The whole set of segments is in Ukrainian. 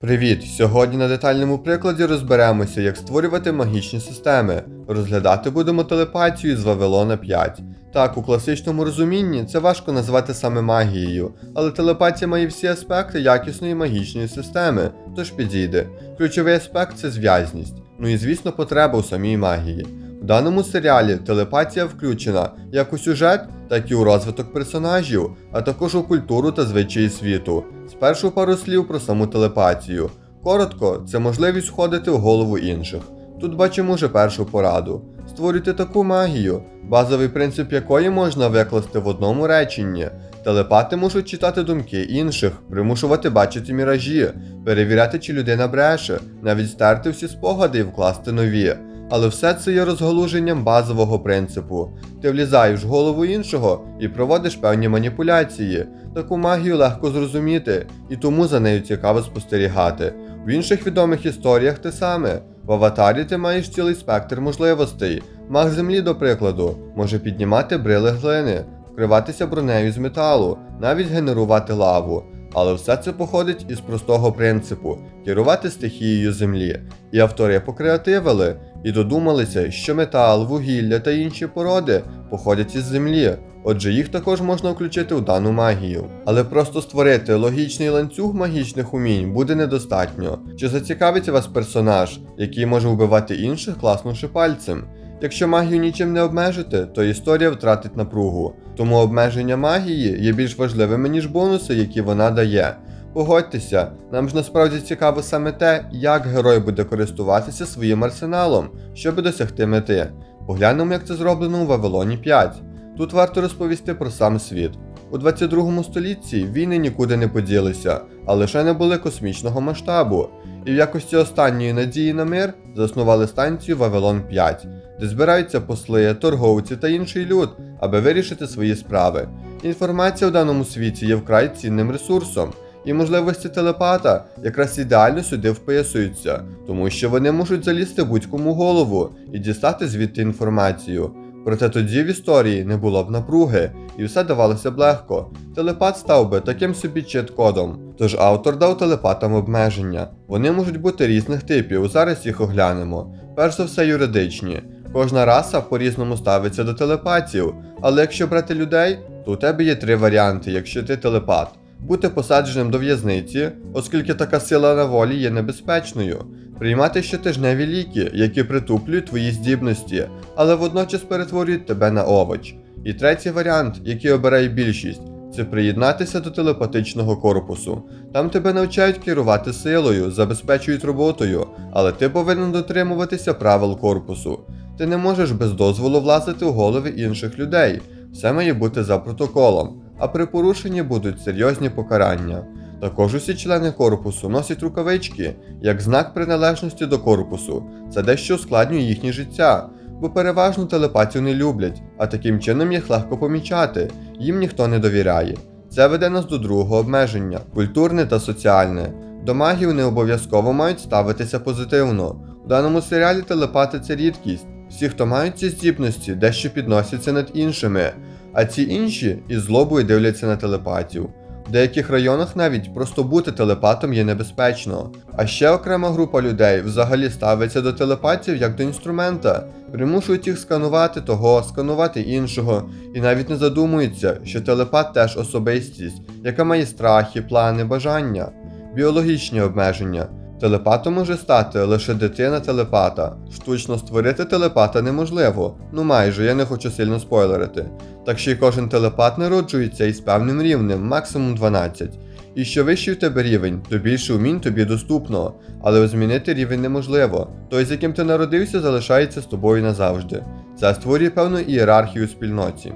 Привіт! Сьогодні на детальному прикладі розберемося, як створювати магічні системи. Розглядати будемо телепатію з Вавилона 5. Так, у класичному розумінні це важко назвати саме магією, але телепатія має всі аспекти якісної магічної системи, тож підійде. Ключовий аспект це зв'язність. Ну і звісно, потреба у самій магії. В даному серіалі телепатія включена як у сюжет, так і у розвиток персонажів, а також у культуру та звичаї світу. Спершу пару слів про саму телепатію. Коротко, це можливість входити в голову інших. Тут бачимо вже першу пораду. Створюйте таку магію, базовий принцип якої можна викласти в одному реченні. Телепати можуть читати думки інших, примушувати бачити міражі, перевіряти, чи людина бреше, навіть стерти всі спогади і вкласти нові. Але все це є розгалуженням базового принципу. Ти влізаєш в голову іншого і проводиш певні маніпуляції. Таку магію легко зрозуміти, і тому за нею цікаво спостерігати. В інших відомих історіях те саме. В аватарі ти маєш цілий спектр можливостей. Маг землі, до прикладу, може піднімати брили глини, вкриватися бронею з металу, навіть генерувати лаву. Але все це походить із простого принципу керувати стихією землі. І автори покреативили і додумалися, що метал, вугілля та інші породи походять із землі. Отже, їх також можна включити у дану магію. Але просто створити логічний ланцюг магічних умінь буде недостатньо. Чи зацікавить вас персонаж, який може вбивати інших, класнувши пальцем? Якщо магію нічим не обмежити, то історія втратить напругу. Тому обмеження магії є більш важливими, ніж бонуси, які вона дає. Погодьтеся, нам ж насправді цікаво саме те, як герой буде користуватися своїм арсеналом, щоб досягти мети. Поглянемо, як це зроблено у Вавилоні 5. Тут варто розповісти про сам світ. У 22 столітті війни нікуди не поділися, а лише не були космічного масштабу. І в якості останньої надії на мир заснували станцію Вавилон 5, де збираються посли, торговці та інший люд, аби вирішити свої справи. Інформація в даному світі є вкрай цінним ресурсом, і можливості телепата якраз ідеально сюди вписуються, тому що вони можуть залізти будь-кому голову і дістати звідти інформацію. Проте тоді в історії не було б напруги, і все давалося б легко. Телепат став би таким собі чит-кодом. Тож автор дав телепатам обмеження. Вони можуть бути різних типів, зараз їх оглянемо. Перш за все, юридичні. Кожна раса по-різному ставиться до телепатів, але якщо брати людей, то у тебе є три варіанти, якщо ти телепат. Бути посадженим до в'язниці, оскільки така сила на волі є небезпечною, приймати щотижневі ліки, які притуплюють твої здібності, але водночас перетворюють тебе на овоч. І третій варіант, який обирає більшість, це приєднатися до телепатичного корпусу. Там тебе навчають керувати силою, забезпечують роботою, але ти повинен дотримуватися правил корпусу. Ти не можеш без дозволу влазити в голови інших людей. Все має бути за протоколом, а при порушенні будуть серйозні покарання. Також усі члени корпусу носять рукавички як знак приналежності до корпусу. Це дещо ускладнює їхнє життя, бо переважно телепатів не люблять, а таким чином їх легко помічати, їм ніхто не довіряє. Це веде нас до другого обмеження культурне та соціальне. До магів не обов'язково мають ставитися позитивно. У даному серіалі телепати це рідкість. Всі, хто мають ці здібності, дещо підносяться над іншими, а ці інші із злобою дивляться на телепатів. В деяких районах навіть просто бути телепатом є небезпечно. А ще окрема група людей взагалі ставиться до телепатів як до інструмента, примушують їх сканувати того, сканувати іншого, і навіть не задумуються, що телепат теж особистість, яка має страхи, плани, бажання, біологічні обмеження. Телепатом може стати лише дитина телепата. Штучно створити телепата неможливо, ну майже, я не хочу сильно спойлерити. Так що й кожен телепат народжується із певним рівнем, максимум 12. І що вищий в тебе рівень, то більше умінь тобі доступно, але змінити рівень неможливо. Той, з яким ти народився, залишається з тобою назавжди. Це створює певну ієрархію спільноті.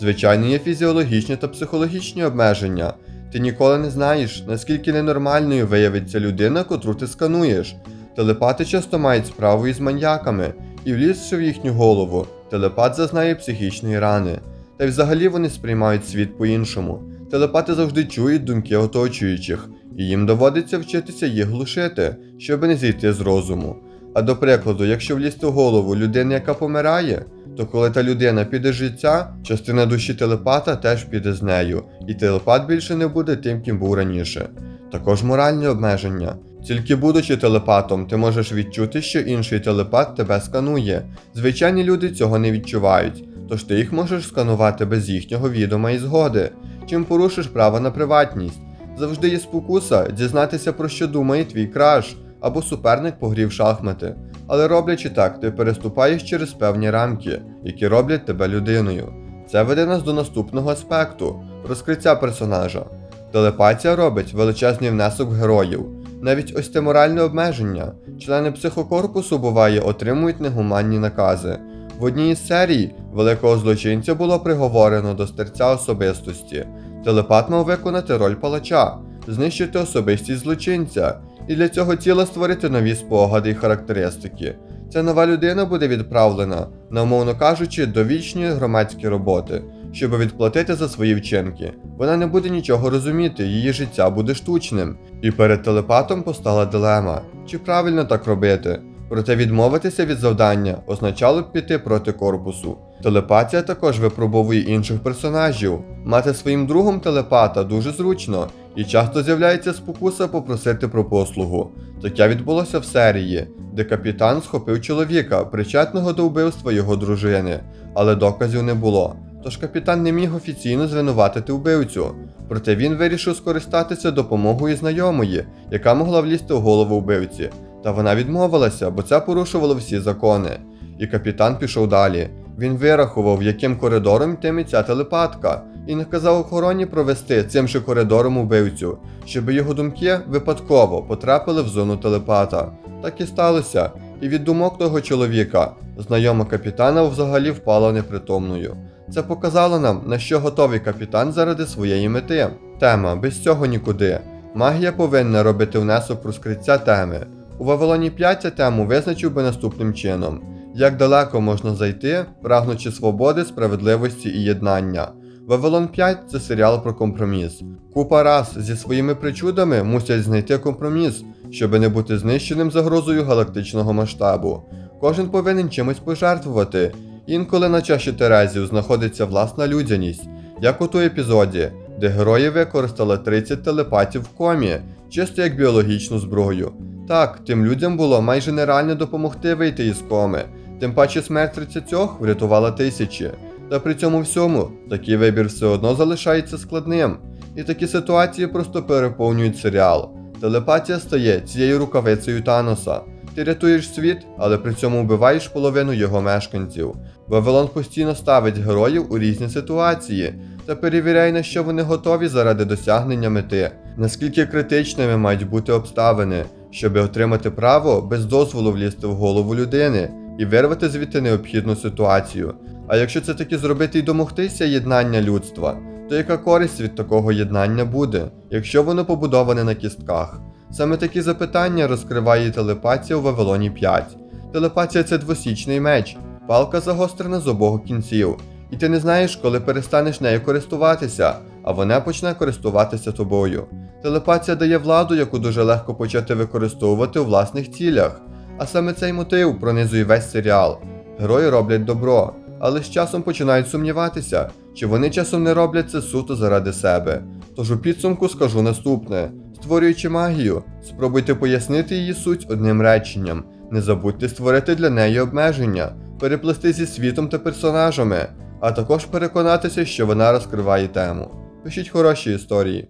Звичайно, є фізіологічні та психологічні обмеження. Ти ніколи не знаєш, наскільки ненормальною виявиться людина, котру ти скануєш. Телепати часто мають справу із маньяками, і влізши в їхню голову, телепат зазнає психічної рани. Та й взагалі вони сприймають світ по-іншому. Телепати завжди чують думки оточуючих, і їм доводиться вчитися їх глушити, щоб не зійти з розуму. А до прикладу, якщо влізти в голову людини, яка помирає, то коли та людина піде з життя, частина душі телепата теж піде з нею, і телепат більше не буде тим, ким був раніше. Також моральні обмеження. Тільки будучи телепатом, ти можеш відчути, що інший телепат тебе сканує. Звичайні люди цього не відчувають, тож ти їх можеш сканувати без їхнього відома і згоди, чим порушиш право на приватність. Завжди є спокуса дізнатися про що думає твій краш або суперник погрів шахмати. Але роблячи так, ти переступаєш через певні рамки, які роблять тебе людиною. Це веде нас до наступного аспекту розкриття персонажа. Телепатія робить величезний внесок героїв. Навіть ось те моральне обмеження. Члени психокорпусу буває отримують негуманні накази. В одній із серій великого злочинця було приговорено до стерця особистості. Телепат мав виконати роль палача, знищити особистість злочинця, і для цього тіла створити нові спогади і характеристики. Ця нова людина буде відправлена, на умовно кажучи, до вічної громадської роботи, щоб відплатити за свої вчинки. Вона не буде нічого розуміти, її життя буде штучним. І перед телепатом постала дилема: чи правильно так робити? Проте відмовитися від завдання означало б піти проти корпусу. Телепатія також випробовує інших персонажів. Мати своїм другом телепата дуже зручно, і часто з'являється спокуса попросити про послугу. Таке відбулося в серії, де капітан схопив чоловіка, причетного до вбивства його дружини, але доказів не було. Тож капітан не міг офіційно звинуватити вбивцю. Проте він вирішив скористатися допомогою знайомої, яка могла влізти в голову вбивці. Та вона відмовилася, бо це порушувало всі закони. І капітан пішов далі. Він вирахував, яким коридором йтиме ця телепатка, і наказав охороні провести цим же коридором убивцю, щоб його думки випадково потрапили в зону телепата. Так і сталося, і від думок того чоловіка знайома капітана взагалі впала непритомною. Це показало нам, на що готовий капітан заради своєї мети. Тема без цього нікуди. Магія повинна робити внесок розкриття теми. У Вавилоні 5 ця тему визначив би наступним чином: як далеко можна зайти, прагнучи свободи, справедливості і єднання. Вавилон 5 це серіал про компроміс. Купа раз зі своїми причудами мусять знайти компроміс, щоби не бути знищеним загрозою галактичного масштабу. Кожен повинен чимось пожертвувати. Інколи на чаші Терезів знаходиться власна людяність, як у той епізоді, де герої використали 30 телепатів в комі, чисто як біологічну зброю. Так, тим людям було майже нереально допомогти вийти із коми, тим паче смерть 30 врятувала тисячі. Та при цьому всьому такий вибір все одно залишається складним. І такі ситуації просто переповнюють серіал. Телепатія стає цією рукавицею Таноса. Ти рятуєш світ, але при цьому вбиваєш половину його мешканців. Вавилон постійно ставить героїв у різні ситуації та перевіряє, на що вони готові заради досягнення мети, наскільки критичними мають бути обставини, щоб отримати право без дозволу влізти в голову людини і вирвати звідти необхідну ситуацію. А якщо це таки зробити і домогтися єднання людства, то яка користь від такого єднання буде, якщо воно побудоване на кістках? Саме такі запитання розкриває телепатія у Вавилоні 5. Телепатія це двосічний меч, палка загострена з обох кінців, і ти не знаєш, коли перестанеш нею користуватися, а вона почне користуватися тобою. Телепатія дає владу, яку дуже легко почати використовувати у власних цілях. А саме цей мотив пронизує весь серіал. Герої роблять добро, але з часом починають сумніватися, чи вони часом не роблять це суто заради себе. Тож у підсумку скажу наступне: створюючи магію, спробуйте пояснити її суть одним реченням. Не забудьте створити для неї обмеження, переплести зі світом та персонажами, а також переконатися, що вона розкриває тему. Пишіть хороші історії.